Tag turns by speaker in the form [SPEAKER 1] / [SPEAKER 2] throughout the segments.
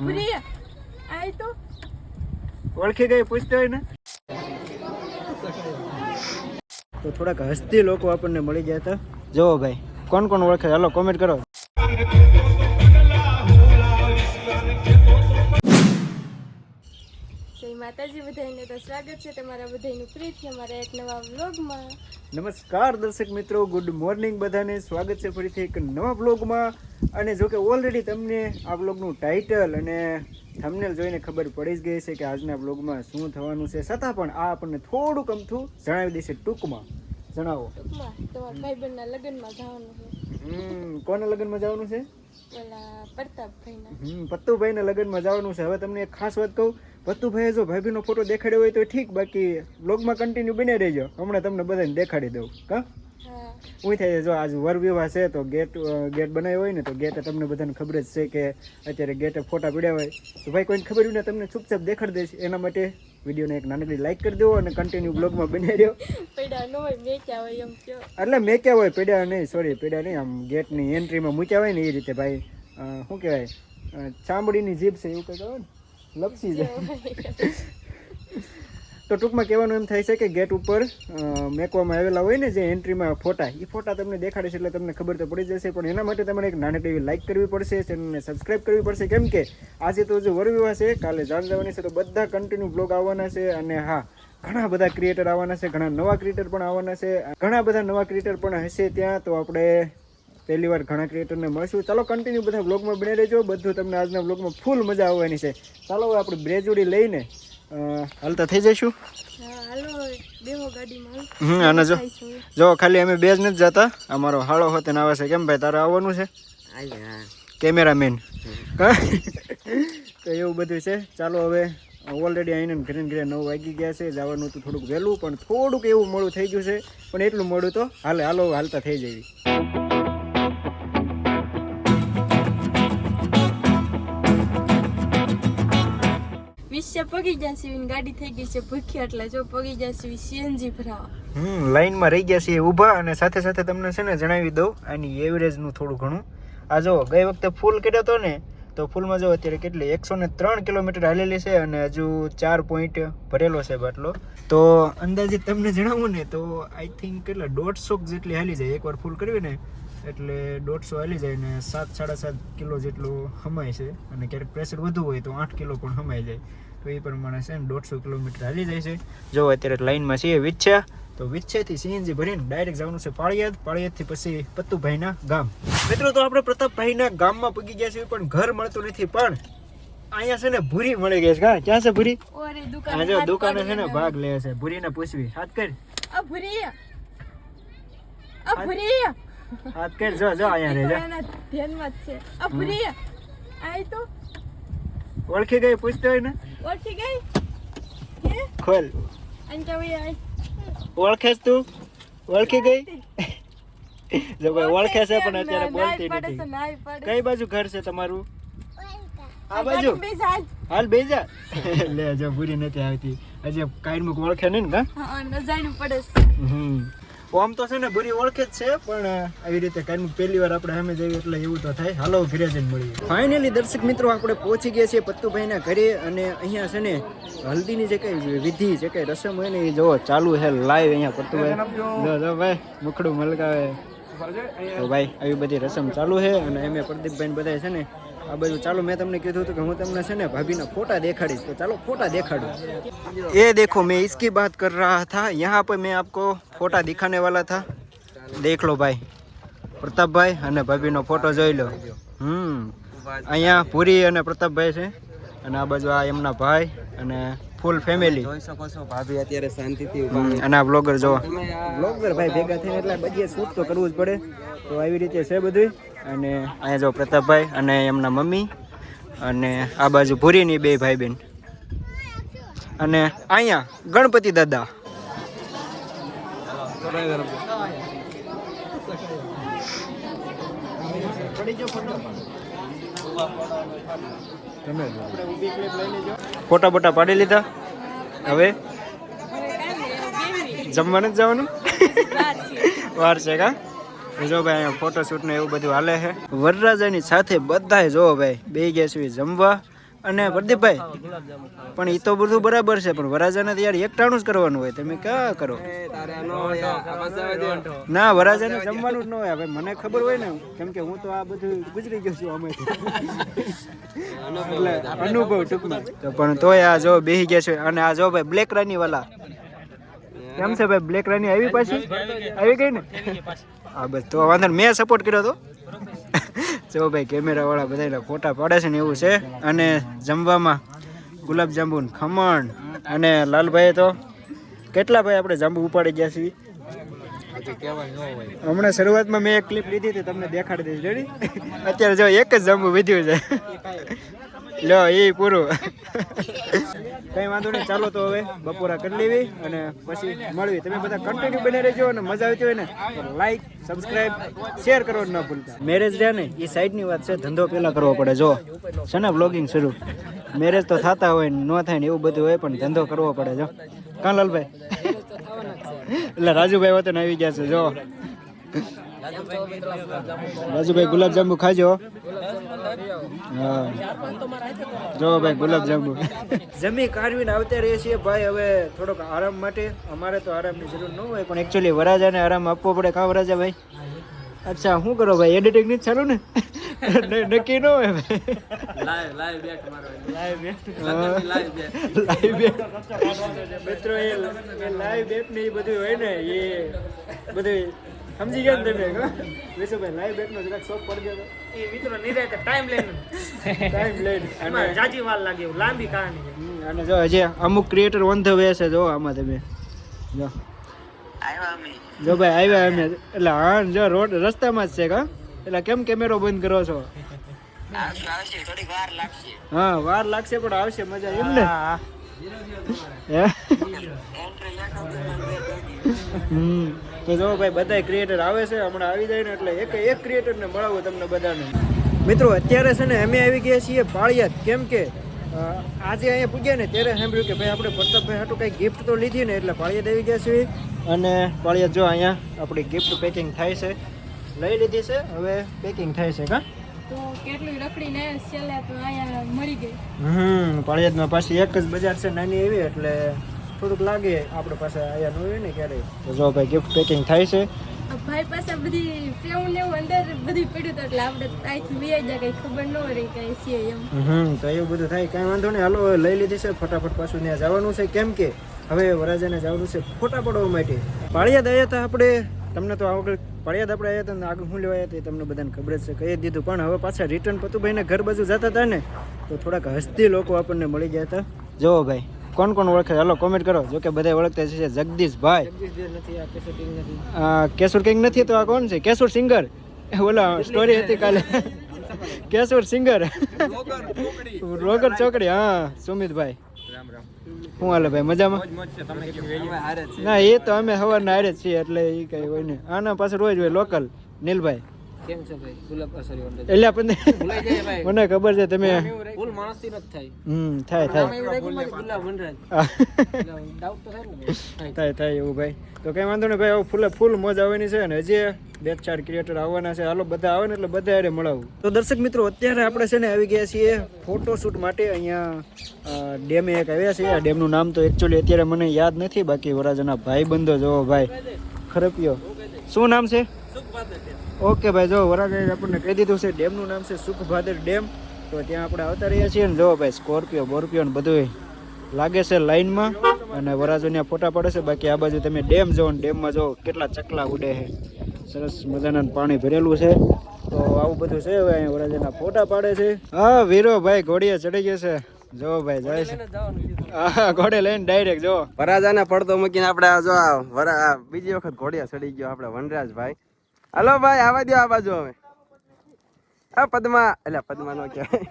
[SPEAKER 1] ભૂરી આય તો.
[SPEAKER 2] ઓળખી ગઈ પૂછતો હોય ને. તો થોડાક હસ્તી લોકો આપણને મળી ગયા હતા. જોવો ભાઈ કોણ કોણ ઓળખે? હાલો કોમેન્ટ કરો.
[SPEAKER 1] માતાજી બધાને તો સ્વાગત છે તમારા બધાનું ફરીથી અમારા એક નવા વ્લોગમાં.
[SPEAKER 2] નમસ્કાર દર્શક મિત્રો ગુડ મોર્નિંગ બધાને. સ્વાગત છે ફરીથી એક નવા બ્લોગમાં અને જો કે ઓલરેડી તમને આ બ્લોગનું ટાઇટલ અને થંબનેલ જોઈને ખબર પડી જ ગઈ છે કે આજના બ્લોગમાં શું થવાનું છે. છતાં પણ આ આપણને થોડુંક અમથું જણાવી દેશે ટૂંકમાં. જણાવો.
[SPEAKER 1] ટૂંકમાં તમારા ભાઈબંધના લગ્નમાં જવાનું છે.
[SPEAKER 2] કોના લગ્નમાં જવાનું છે?
[SPEAKER 1] પેલા પ્રતાપભાઈના.
[SPEAKER 2] હમ પત્તુભાઈના લગ્નમાં જવાનું છે. હવે તમને એક ખાસ વાત કહું. પત્તુભાઈએ જો ભાભીનો ફોટો દેખાડ્યો હોય તો ઠીક બાકી બ્લોગમાં કન્ટિન્યુ બને રહેજો. હમણાં તમને બધાને દેખાડી દઉં કા?
[SPEAKER 1] હું.
[SPEAKER 2] થાય જો આજ વર વિવાહ છે તો ગેટ ગેટ બનાવ્યો હોય ને તો ગેટે તમને બધાને ખબર જ છે કે અત્યારે ગેટે ફોટા પડ્યા હોય. તો ભાઈ કોઈને ખબર હોય ને તમને ચૂપચાપ દેખાડી દઈશ. એના માટે વિડીયોને એક નાનકડી લાઈક કરી દેવો અને કન્ટિન્યુ બ્લોગમાં બની રહ્યો.
[SPEAKER 1] પૈડા ન હોય મેચ્યા હોય એમ કયો.
[SPEAKER 2] એટલે મેં ક્યાં હોય પેડા નહીં સોરી પેડા નહીં આમ ગેટની એન્ટ્રીમાં મૂક્યા હોય ને એ રીતે ભાઈ. શું કહેવાય? ચામડીની જીભ છે એવું કંઈ આવે ને? લપસી જાય. તો ટૂંકમાં કહેવાનું એમ થાય છે કે ગેટ ઉપર મેકવામાં આવેલા હોય ને જે એન્ટ્રીમાં ફોટા એ ફોટા તમને દેખાડે છે એટલે તમને ખબર તો પડી જશે, પણ એના માટે તમારે એક નાનકડી એવી લાઇક કરવી પડશે, ચેનલને સબસ્ક્રાઇબ કરવી પડશે, કેમ કે આજે તો જે વરવિવાહ છે કાલે જાણ જવાની છે, તો બધા કન્ટિન્યુ બ્લોગ આવવાના છે, અને હા, ઘણા બધા ક્રિએટર આવવાના છે, ઘણા નવા ક્રિએટર પણ આવવાના છે, ઘણા બધા નવા ક્રિએટર પણ હશે ત્યાં, તો આપણે પહેલી વાર ઘણા ક્રિએટરને મળશું. ચાલો કન્ટિન્યુ બધા બ્લોગમાં બની રહેજો, બધું તમને આજના બ્લોગમાં ફૂલ મજા આવવાની છે. ચાલો આપણે બ્રેજોડી લઈને હાલતા થઈ જઈશું? હમ અને જો. જો ખાલી અમે બે જ નથી જતા. અમારો હાળો હોતે આવે છે. કેમ ભાઈ તારે આવવાનું છે? કેમેરામેન. તો એવું બધું છે. ચાલો હવે ઓલરેડી આવીને ઘરે ઘરે નવ વાગી ગયા છે. જવાનું હતું થોડુંક વહેલું પણ થોડુંક એવું મોડું થઈ ગયું છે. પણ એટલું મોડું તો હાલે હાલો હાલતા થઈ જવી.
[SPEAKER 1] વિશે પગી જશે એવી ગાડી થઈ ગઈ છે ભૂખ્યા એટલે જો પગી જશે એવી સીએનજી ભરાવા.
[SPEAKER 2] હમ લાઈનમાં રહી ગયા છીએ ઊભા અને સાથે સાથે તમને છે ને જણાવી દઉં, આની એવરેજનું થોડું ઘણું. આ જો ગઈ વખતે ફૂલ કર્યો હતો ને, તો ફૂલમાં જો અત્યારે કેટલી, એકસો ને ત્રણ કિલોમીટર હાલેલી છે અને હજુ ચાર પોઈન્ટ ભરેલો છે બાટલો. તો અંદાજે તમને જણાવું ને, તો આઈ થિંક કેટલા, દોઢસો જેટલી હાલી જાય, એકવાર ફૂલ કરવી ને, એટલે દોઢસો હાલી જાય ને સાત, સાડા સાત કિલો જેટલું હમાય છે. અને ક્યારેક પ્રેશર વધુ હોય તો આઠ કિલો પણ હમાઈ જાય. તો એ પ્રમાણે છે ને દોઢસો કિલોમીટર હાલી જાય છે. જો અત્યારે લાઈનમાં છીએ વિચ્છા તો વિચ્છેથી સીએનજી ભરીને ડાયરેક્ટ જવાનું છે પાળિયાદ પાળિયાદથી પછી પત્તુભાઈના ગામ. મિત્રો તો આપણે પ્રતાપભાઈના ગામમાં પૂગી ગયા છીએ પણ ઘર મળતું નથી પણ અહીંયા છે ને ભૂરી મળી ગઈ છે. ક્યાં છે ભૂરી? જો દુકાને છે ને ભાગ લે છે. ભૂરીને પૂછવી. હાથ કર.
[SPEAKER 1] આ ભૂરી. ભૂરી.
[SPEAKER 2] હાથ કર. જો જો અહીંયા રે જા
[SPEAKER 1] એના ધ્યાનમાં છે. આ ભૂરી. આય તો
[SPEAKER 2] ઓળખી ગઈ પૂછતો હોય ને?
[SPEAKER 1] ઓળખી ગઈ?
[SPEAKER 2] ખોલ. ઓળખે તું ઓળખી ગઈ? જો ભાઈ ઓળખે છે પણ અત્યારે બોલતી નથી. કઈ બાજુ ઘર છે તમારું? આ બાજુ? હાલ બેજા લે જો પૂરી નથી આવતી. હજી કાયમ ઓળખે નહીં ને કા?
[SPEAKER 1] પડે
[SPEAKER 2] હમ. ઓમ તો છે ને બુરી ઓળખે જ છે પણ આવી રીતે કાયમ પહેલી વાર આપણે સામે જઈએ એટલે એવું તો થાય. હાલો ઘરે જઈને મળીએ. ફાઇનલી દર્શક મિત્રો આપણે પહોંચી ગયા છીએ પત્તુભાઈના ઘરે અને અહીંયા છે ને હલ્દીની જે કઈ વિધિ જે કઈ રસમ હોય ને એ જો ચાલુ છે લાઈવ અહીંયા પત્તુભાઈ. જો જો ભાઈ મુખડું મલકાવે. તો ભાઈ આવી બધી રસમ ચાલુ છે અને એમ પ્રદીપભાઈ બધા છે ને આ બધું. ચાલો, મેં તમને કીધું હતું કે હું તમને છે ને ભાભીના ફોટા દેખાડીશ. તો ચાલો, ફોટા દેખાડું. એ દેખો, મેં ઇસકી બાત કર રહા થા. યહાં પર મેં આપકો ફોટા દિખાને વાલા થા. દેખ લો ભાઈ. પ્રતાપભાઈ અને ભાભીનો ફોટો જોઈ લો. હમ. અહીંયા પુરી અને પ્રતાપભાઈ છે. અને આ બાજુ આ એમના ભાઈ અને ફૂલ ફેમિલી
[SPEAKER 3] જોઈ શકો છો ભાભી અત્યારે શાંતિથી
[SPEAKER 2] અને આ બ્લોગર જો. બ્લોગર ભાઈ ભેગા થઈને એટલે બધી શૂટ તો કરવું જ પડે. તો આવી રીતે છે બધું અને અહીંયા જો પ્રતાપભાઈ અને એમના મમ્મી અને આ બાજુ ભૂરીની બે ભાઈ બેન અને અહીંયા ગણપતિ દાદા. ફોટા બોટા પાડી લીધા? હવે? જમવાનું જ જવાનું? વાર છે કા? જો ભાઈ, અહીંયા ફોટોશૂટ ને એવું બધું હાલે છે. વરરાજાની સાથે બધાય જો ભાઈ, બે ગયા છે જમવા. અને પ્રદીપભાઈ, પણ એ તો બધું બરાબર છે, પણ વરાજાને યાર એકટાણું જ કરવાનું હોય, તમે ક્યાં કરો?
[SPEAKER 3] નો,
[SPEAKER 2] વરાજાને જમવાનું જ ન હોય, હવે મને ખબર હોય ને, કેમ કે હું તો આ બધું ગુજરી ગયો છું અમે. એટલે અનુભવ ટૂંકમાં. પણ તોય આ જો બેસી ગયા છે, અને આ જો ભાઈ બ્લેક રાની વાલા કેમ છે ભાઈ, બ્લેક રાની આવી પાછી? આવી ગઈ ને? હા, બસ, તો વાંધો. મેં સપોર્ટ કર્યો તો. જો ભાઈ કેમેરા વાળા બધાના ફોટા પાડે છે ને એવું છે. અને જમવામાં ગુલાબ જાંબુ ખમણ અને લાલભાઈ તો કેટલા ભાઈ આપણે જાંબુ ઉપાડી ગયા છીએ? હમણાં શરૂઆતમાં મેં એક ક્લિપ લીધી હતી, તમને દેખાડી દઈશ. રેડી અત્યારે જો એક જ જાંબુ વધ્યું છે. લો એ પૂરું. કઈ વાંધો નહીં ચાલો તો હવે બપોરા કરી લેવી અને પછી મળવી તમે બધા કન્ટિન્યુ બની રહેજો અને મજા આવતી હોય ને લાઈક સબસ્ક્રાઇબ શેર કરો ન ભૂલતા. મેરેજ રહ્યા ને એ સાઈડની વાત છે ધંધો પહેલાં કરવો પડે. જો છે ને બ્લોગિંગ શરૂ? મેરેજ તો થતા હોય ને ન થાય ને એવું બધું હોય પણ ધંધો કરવો પડે. જો કાં લાલભાઈ? એટલે રાજુભાઈ વતન આવી ગયા છે જો. રાજુભાઈ ગુલાબજાંબુ ખાજો. હા. જો ભાઈ ગુલાબ જાંબુ. જમી કાઢવીને આવતા રહીએ છીએ. ભાઈ હવે થોડોક આરામ માટે. અમારે તો આરામની જરૂર ન હોય પણ એકચ્યુઅલી વરાજાને આરામ આપવો પડે. કાં વરાજા ભાઈ. અચ્છા શું કરો ભાઈ? એડિટિંગ નહીં ચાલુ ને? નક્કી ન હોય
[SPEAKER 3] લાઈવ લાઈવ બેટ મારો
[SPEAKER 2] લાઈવ
[SPEAKER 3] બેટ.
[SPEAKER 2] Live bet. મિત્રો એ લાઈવ બેટ ને એ બધું હોય ને એ બધું સમજી ગયા ને તમે વિશુભાઈ લાઈવ બેટ નો જરાક શોખ પડી ગયો
[SPEAKER 4] એ મિત્રો નિરાતે ટાઈમ લઈને
[SPEAKER 2] ટાઈમ લઈને અને
[SPEAKER 4] જાજી વાર લાગે એવું લાંબી કહાની છે.
[SPEAKER 2] અને જો હજી અમુક ક્રિએટર ઓન ધ વે છે જો આમાં તમે. જો. જો ભાઈ આવ્યા અમે. એટલે હા જો રોડ રસ્તામાં જ છે કા? એટલે કેમ કેમેરો બંધ કરો છો? હા વાર લાગશે પણ આવશે મજા એમ ને? હે? હમ. તો જો ભાઈ બધા ક્રિએટર આવે છે હમણાં આવી જાય ને એટલે એક એક ક્રિએટરને મળાવું તમને બધાને. મિત્રો અત્યારે છે ને અમે આવી ગયા છીએ પાળિયાદ. કેમ કે આજે અહીંયા પૂગ્યા ને ત્યારે સાંભળ્યું કે ભાઈ આપણે પ્રતાપભાઈ હાટું કંઈ ગિફ્ટ તો લીધી ને એટલે પાળિયાદ આવી ગયા છીએ. અને પાળિયાદ જો અહીંયા આપણી ગિફ્ટ પેકિંગ થાય છે. લઈ લીધી છે. હવે પેકિંગ થાય છે કા?
[SPEAKER 1] તો કેટલું રખડીને છેલ્લે તો અહીંયા મળી ગઈ.
[SPEAKER 2] હમ પાળિયાદમાં પાછી એક જ બજાર છે નાની એવી એટલે થોડુંક લાગે આપણે પાસે આયા ન હોય ને ક્યારેય. જો ભાઈ ગિફ્ટ પેકિંગ થાય છે.
[SPEAKER 1] ભાઈ પાસે બધી ફેવું ને અંદર બધી પડ્યું તો એટલે આપણે અહીંથી વ્યાઈ જાય કઈ ખબર ન રહી કઈ છે એમ.
[SPEAKER 2] હમ તો એવું બધું થાય કાંઈ વાંધો નહીં. હાલો લઈ લીધી છે ફટાફટ પાછું ત્યાં જવાનું છે. કેમ કે હવે વરાજાને જવાનું છે ફોટા પડવા માટે. પાળિયાદ આવ્યા હતા આપણે. તમને તો આગળ પાળિયાદ આપણે આવ્યા હતા ને આગળ શું લેવાયા હતા તમને બધાને ખબર જ છે કહી જ દીધું. પણ હવે પાછા રિટર્ન પતુભાઈને ઘર બાજુ જતા હતા ને તો થોડાક હસ્તી લોકો આપણને મળી ગયા હતા. જુઓ ભાઈ. કોણ કોણ ઓળખે? હાલો કોમેન્ટ કરો. જો કે બધા ઓળખતા છે જગદીશભાઈ આ કેશુર કિંગ નથી. તો આ કોણ છે? કેશુર સિંગર. ઓલા સ્ટોરી હતી કાલે. કેશુર સિંગર. રોગર ચોકડી. હા સુમિતભાઈ. શું હાલે ભાઈ મજામાં? ના એ તો અમે સવારના હારે જ છીએ એટલે એ કઈ હોય ને આના પાછળ રોજ હોય લોકલ નીલભાઈ.
[SPEAKER 4] કેમ છે ભાઈ? ગુલાબ સોરી
[SPEAKER 2] એટલે આપણને
[SPEAKER 4] ભૂલાઈ જાય ભાઈ.
[SPEAKER 2] મને ખબર છે તમે
[SPEAKER 4] ફૂલ માણસથી નથી થાય.
[SPEAKER 2] હમ થાય થાય.
[SPEAKER 4] એવું રાખ્યું મારે ગુલાબ વનરાજ. ડાઉટ તો થાય ને
[SPEAKER 2] થાય થાય એવું ભાઈ. તો કઈ વાંધો નહીં ભાઈ ફૂલે ફૂલ મોજ આવવાની છે અને હજી બે ચાર ક્રિએટર આવવાના છે. હાલો બધા આવે ને એટલે બધા અરે મળાવું. તો દર્શક મિત્રો અત્યારે આપણે છે ને આવી ગયા છીએ ફોટોશૂટ માટે. અહીંયા ડેમે એક આવ્યા છે. આ ડેમનું નામ તો એકચ્યુઅલી અત્યારે મને યાદ નથી. બાકી વરાજાના ભાઈ બંધો જોવો ભાઈ ખરપિયો. શું નામ છે? ઓકે ભાઈ, જો વરાજાએ આપણને કહી દીધું છે, ડેમનું નામ છે સુખભાદર ડેમ. તો ત્યાં આપણે આવતા રહ્યા છીએ ને જો ભાઈ, સ્કોર્પિયો, બોર્પિયો ને બધું લાગે છે લાઈનમાં અને વરાજોના ફોટા પડે છે. બાકી આ બાજુ તમે ડેમ જો ને ડેમમાં જો કેટલા ચકલા ઉડે છે. સરસ મજાના પાણી ભરેલું છે. તો આવું બધું છે હવે અહીંયા વરાજાના ફોટા પાડે છે. હા, વીરો ભાઈ, ઘોડીએ ચડી ગયો છે. જો ભાઈ, જાય છે. હા, ઘોડે લઈને ડાયરેક્ટ જો.
[SPEAKER 3] વરાજાને પડતો મૂકીને આપણે જો વરા બીજી વખત ઘોડિયા ચડી ગયો આપણે વનરાજભાઈ. હલો ભાઈ આવા દો આ બાજુ હવે. આ પદ્મા એટલે પદ્મા નો કહેવાય.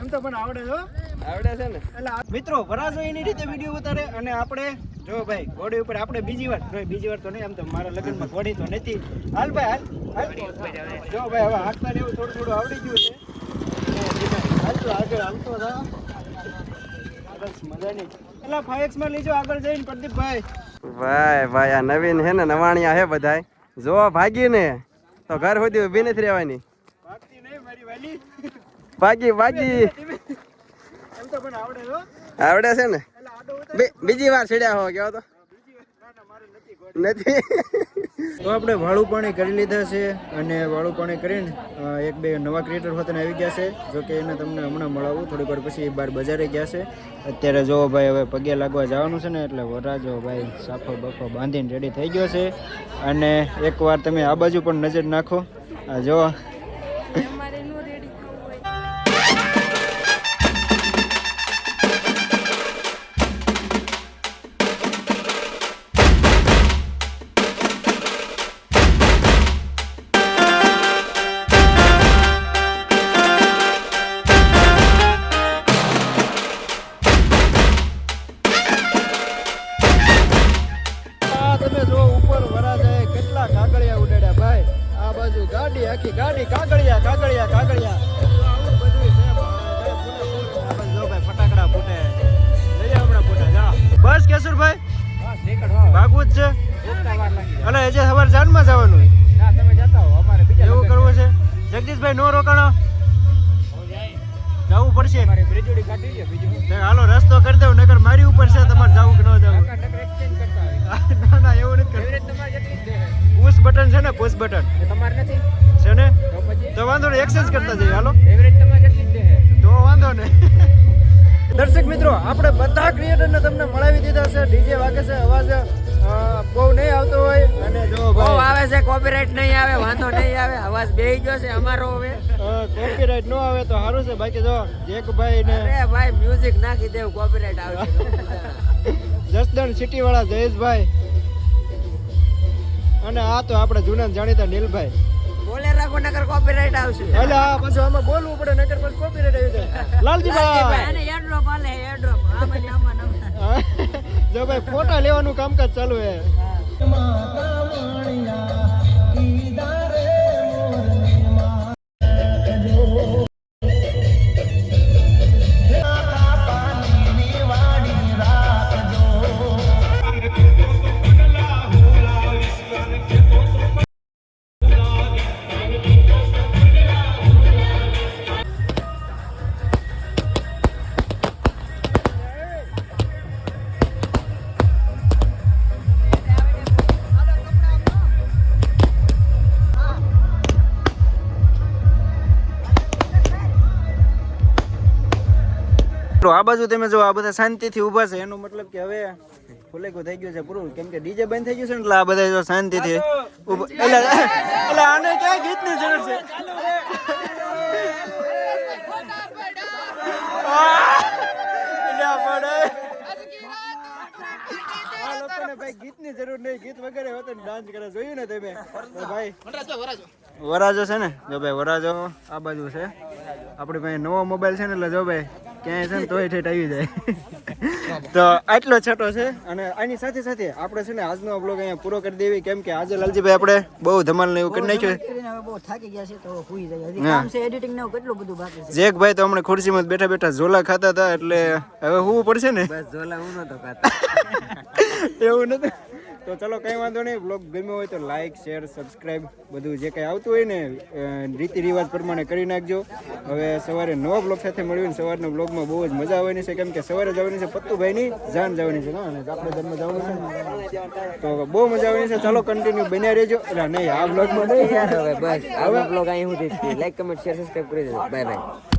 [SPEAKER 2] એમ તો પણ આવડે છો
[SPEAKER 3] આવડે છે ને.
[SPEAKER 2] એટલે આ- મિત્રો વરાજો એની રીતે વીડિયો ઉતારે અને આપણે જો ભાઈ ઘોડી ઉપર આપણે બીજી વાર જો બીજી વાર તો નહીં આમ તો મારા લગ્નમાં ઘોડી તો નથી. હાલ ભાઈ હાલ જો ભાઈ હવે હાથમાં ને એવું થોડું થોડું આવડી ગયું છે. હાલતો આગળ હાલતો હતા મજા મજાની. એટલે ફાઈવમાં લીજો આગળ જઈને પ્રદીપભાઈ.
[SPEAKER 3] ભાઈ ભાઈ આ નવીન હે ને નવાણિયા હે બધાય. જો ભાગી ને તો ઘર સુધી ઊભી નથી રહેવાની.
[SPEAKER 2] ભાગી પણ આવડે
[SPEAKER 3] છે ને? બીજી વાર છેડ્યા હો કેવો તો?
[SPEAKER 2] નથી. તો આપણે વાળું પાણી કરી લીધા છે અને વાળું પાણી કરીને એક બે નવા ક્રિએટર હોતને આવી ગયા છે જો કે એને તમને હમણાં મળાવું. થોડીક વાર પછી બહાર બજારે ગયા છે. અત્યારે જો ભાઈ હવે પગે લાગવા જવાનું છે ને એટલે વરાજો ભાઈ સાફો બફો બાંધીને રેડી થઈ ગયો છે. અને એકવાર તમે આ બાજુ પણ નજર નાખો. આ જો. બસ કેશુરભાઈ
[SPEAKER 4] બસ નીકળો
[SPEAKER 2] ભાગવું જ છે અને હજી સવાર જાનમાં જવાનું.
[SPEAKER 4] ના
[SPEAKER 2] એવું કરવું છે? જગદીશભાઈ નો રોકાણો? જવું પડશે. હાલો રસ્તો કરી દઉં નગર મારી ઉપર છે તમારે જવું કે ન જવું? ના ના એવું નથી. પુશ બટન છે ને પુશ બટન
[SPEAKER 4] તમારે નથી?
[SPEAKER 2] છે ને?
[SPEAKER 4] તો
[SPEAKER 2] વાંધો નહીં એક્સચેન્જ કરતા જઈએ હાલો.
[SPEAKER 4] એવરેજ તમારે જેટલી
[SPEAKER 2] તો વાંધો નહીં. દર્શક મિત્રો આપણે બધા ક્રિએટરને તમને મળાવી દીધા છે. ડીજે વાગે છે અવાજ બહુ નહીં આવતો હોય. અને જો
[SPEAKER 4] બહુ આવે છે કોપીરાઇટ નહીં આવે વાંધો નહીં આવે. અવાજ બેહી ગયો છે અમારો હવે.
[SPEAKER 2] કોપીરાઇટ ન આવે તો સારું છે. બાકી જો જેકભાઈ ને
[SPEAKER 4] અરે ભાઈ મ્યુઝિક નાખી દેવું કોપીરાઇટ આવશે.
[SPEAKER 2] જસદણ સિટી વાળા જયેશભાઈ. અને આ તો આપણે જૂના જાણીતા નીલભાઈ.
[SPEAKER 4] બોલે રાખો નકર કોપીરાઇટ આવશે.
[SPEAKER 2] એટલે આ પાછું આમાં બોલવું પડે નકર પછી કોપીરાઇટ આવી જાય. લાલજીભાઈ!
[SPEAKER 4] અને એરડ્રોપ આલે એરડ્રોપ આમાં આમાં ને
[SPEAKER 2] જો ભાઈ ફોટા લેવાનું કામકાજ ચાલુ હે. તો આ બાજુ તમે જો આ બધા શાંતિથી ઊભા છે. એનો મતલબ કે હવે ફુલેકો થઈ ગયું છે પૂરું. કેમ કે ડીજે બંધ થઈ ગયું છે ને એટલે આ બધા જો શાંતિથી ઊભા એટલે એટલે આને ક્યાં ગીતની જરૂર છે? આ લોકોને ભાઈ ગીતની જરૂર નહીં. ગીત વગેરે હોત ડાન્સ કરે. જોયું ને તમે? ભાઈ વરાજો છે ને? જો ભાઈ વરાજો આ બાજુ છે. આપણી પાસે નવો મોબાઈલ છે ને એટલે જો ભાઈ ક્યાંય છે ને તોય ઠેઠ આવી જાય. તો આટલો છટો છે અને આની સાથે સાથે આપણે છે ને આજનો બ્લોગ અહીંયા પૂરો કરી દેવી. કેમ કે આજે લાલજીભાઈ આપણે બહુ ધમાલ ને એવું કરી નાખ્યું
[SPEAKER 5] બહુ થાકી ગયા છે તો હુઈ જાય. હજી કામ છે એડિટિંગ ને કેટલું બધું બાકી છે?
[SPEAKER 2] જેકભાઈ તો હમણાં ખુરશીમાં બેઠા બેઠા ઝોલા ખાતા હતા એટલે હવે હોવું પડશે ને?
[SPEAKER 4] બસ ઝોલા હું નતો ખાતા.
[SPEAKER 2] એવું નથી તો ચલો કઈ વાંધો નહીં. બ્લોગ ગમ્યો હોય તો લાઈક શેર સબસ્ક્રાઈબ બધું જે કંઈ આવતું હોય ને રીતિ રિવાજ પ્રમાણે કરી નાખજો. હવે સવારે નવા બ્લોગ સાથે મળ્યું સવારના બ્લોગમાં બહુ જ મજા આવવાની છે. કેમ કે સવારે જવાની છે પત્તુભાઈની જાન જવાની છે. અને આપણે જન્મ જવાનું છે. તો બહુ મજા આવવાની છે. ચાલો કન્ટિન્યુ બન્યા રહેજો. એટલે નહીં આ બ્લોગમાં નહીં.
[SPEAKER 4] હવે બસ. આવા બ્લોગ અહીં સુધી લાઈક કમેન્ટ શેર સબસ્ક્રાઈબ કરી દેજો. Bye bye